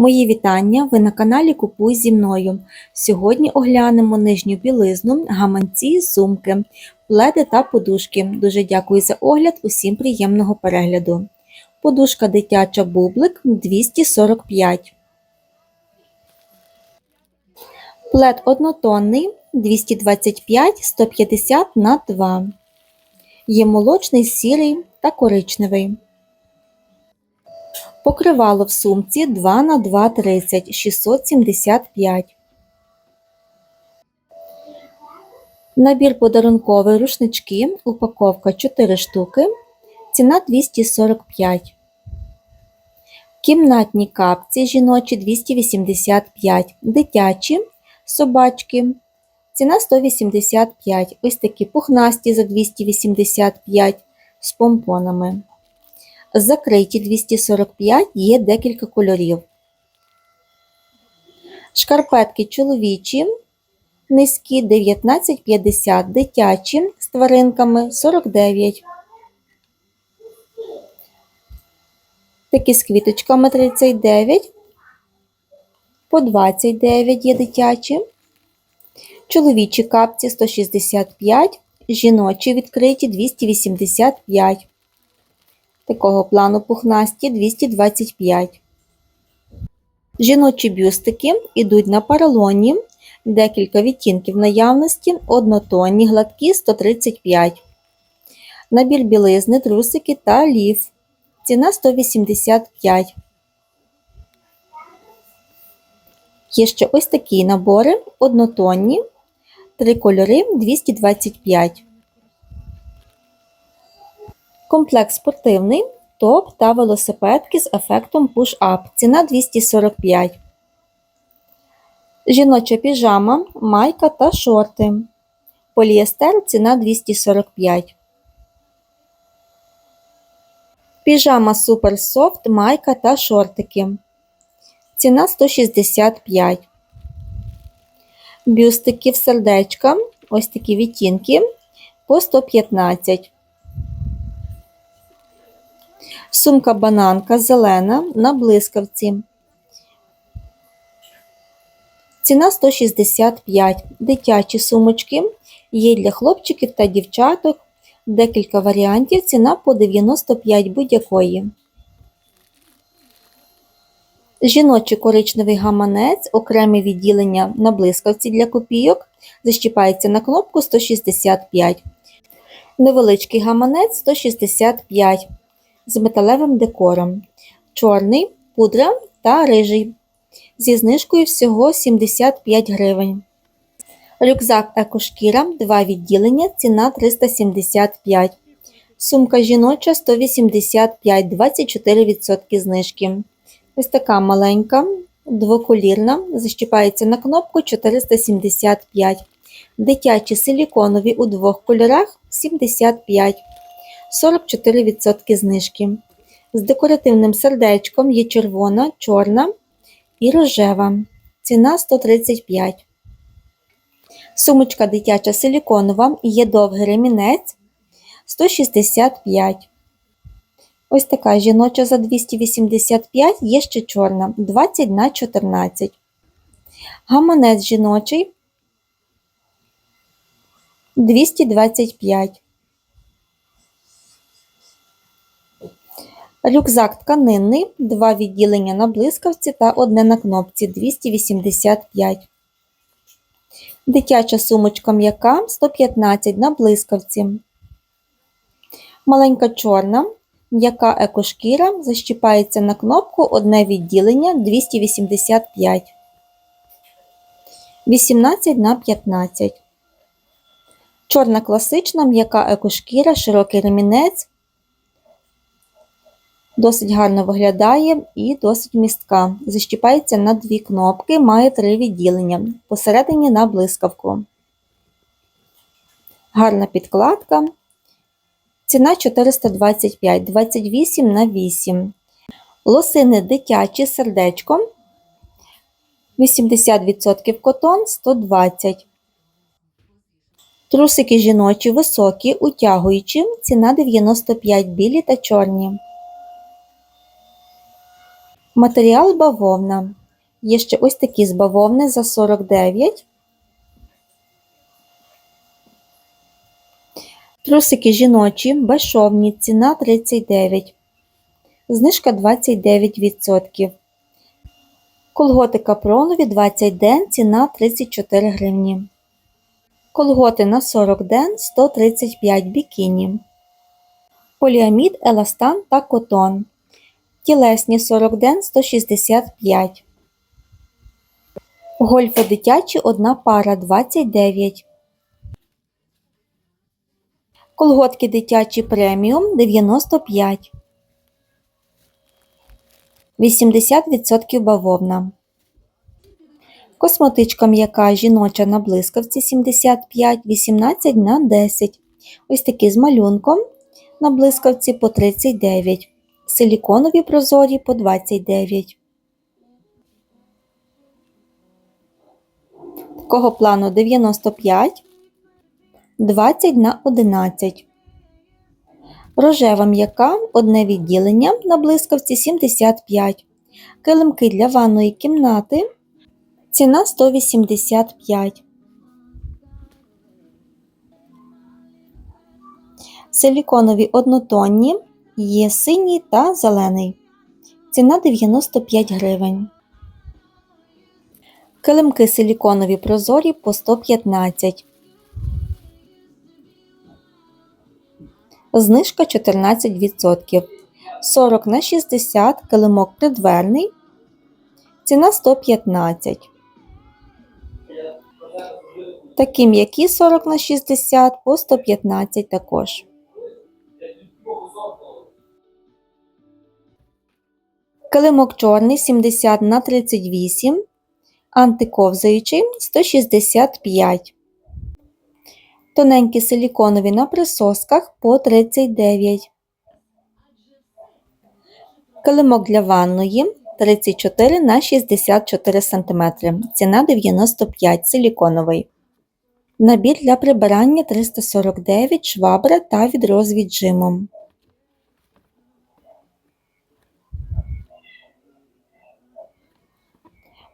Мої вітання! Ви на каналі Купуй зі мною. Сьогодні оглянемо нижню білизну, гаманці, сумки, пледи та подушки. Дуже дякую за огляд, усім приємного перегляду. Подушка дитяча бублик 245. Плед однотонний 225 150 на 2. Є молочний, сірий та коричневий. Покривало в сумці 2 на 2 30 675. Набір подарунковий рушнички. Упаковка 4 штуки. Ціна 245. Кімнатні капці жіночі 285. Дитячі собачки. Ціна 185. Ось такі пухнасті за 285 з помпонами. Закриті 245 є декілька кольорів. Шкарпетки чоловічі, низькі 19,50, дитячі з тваринками 49. Такі з квіточками 39, по 29 є дитячі. Чоловічі капці 165, жіночі відкриті 285 такого плану пухнасті 225. Жіночі бюстики йдуть на паралоні, декілька відтінків наявності, однотонні, гладкі 135. Набір білизни, трусики та ліф. Ціна 185. Є ще ось такі набори однотонні, три кольори 225. Комплект спортивний, топ та велосипедки з ефектом push-up. Ціна 245. Жіноча піжама, майка та шорти. Поліестер ціна 245. Піжама Super Soft, майка та шортики. Ціна 165. Бюстики в сердечка. Ось такі відтінки по 115. Сумка бананка зелена на блискавці. Ціна 165. Дитячі сумочки. Є для хлопчиків та дівчаток. Декілька варіантів. Ціна по 95 будь-якої. Жіночий коричневий гаманець, окреме відділення на блискавці для копійок. Защіпається на кнопку 165. Невеличкий гаманець 165 з металевим декором, чорний, пудра та рижий. Зі знижкою всього 75 гривень. Рюкзак екошкіра, два відділення, ціна 375. Сумка жіноча 185, 24% знижки. Ось така маленька, двоколірна, защіпається на кнопку 475. Дитячі силіконові у двох кольорах 75. 44% знижки. З декоративним сердечком є червона, чорна і рожева. Ціна 135. Сумочка дитяча силіконова є довгий ремінець 165. Ось така жіноча за 285 є ще чорна 20 на 14. Гаманець жіночий 225. Рюкзак тканинний, два відділення на блискавці та одне на кнопці 285. Дитяча сумочка м'яка 115 на блискавці. Маленька чорна, м'яка екошкіра защіпається на кнопку одне відділення 285. 18 на 15. Чорна класична м'яка екошкіра, широкий ремінець Досить гарно виглядає і досить містка. Защіпається на дві кнопки, має три відділення. Посередині на блискавку. Гарна підкладка. Ціна 425, 28 на 8. Лосини дитячі сердечко. 80% котон 120. Трусики жіночі високі, утягуючі. Ціна 95 білі та чорні. Матеріал бавовна. Є ще ось такі з бавовни за 49. Трусики жіночі, безшовні, ціна 39. Знижка 29%. Колготи капронові 20 ден, ціна 34 гривні. Колготи на 40 ден 135 бікіні. Поліамід, еластан та котон. Тілесні 40 ден 165. Гольфи дитячі одна пара 29. Колготки дитячі преміум 95. 80% бавовна. Косметичка м'яка жіноча на блискавці 75, 18 на 10. Ось такі з малюнком на блискавці по 39. Силіконові прозорі по 29. Такого плану 95, 20 на 11. Рожева м'яка, одне відділення на блискавці 75. Килимки для ванної кімнати. Ціна 185. Силіконові однотонні є синій та зелений. Ціна 95 гривень. Килимки силіконові прозорі по 115. Знижка 14%. 40 на 60 килимок придверний. Ціна 115. Такі м'які 40 на 60 по 115 також. Килимок чорний 70 на 38. Антиковзаючий 165. Тоненькі силіконові на присосках по 39. Килимок для ванної 34 на 64 см. Ціна 95 силіконовий. Набір для прибирання 349 швабра та відро з віджимом.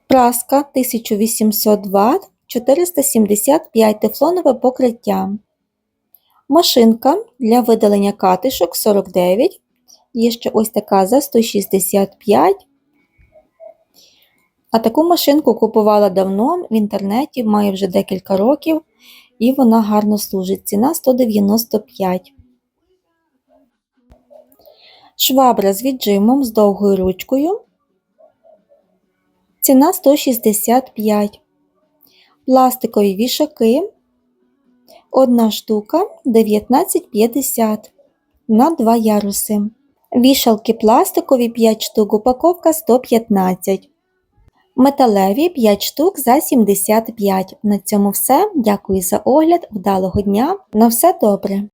Праска 1800 Вт 475 тефлонове покриття. Машинка для видалення катишок 49. Є ще ось така за 165. А таку машинку купувала давно в інтернеті, має вже декілька років, і вона гарно служить. Ціна 195. Швабра з віджимом з довгою ручкою. Ціна 165. Пластикові вішаки. Одна штука 19,50 на 2 яруси. Вішалки пластикові 5 штук, упаковка 115. Металеві 5 штук за 75. На цьому все. Дякую за огляд. Вдалого дня. На все добре!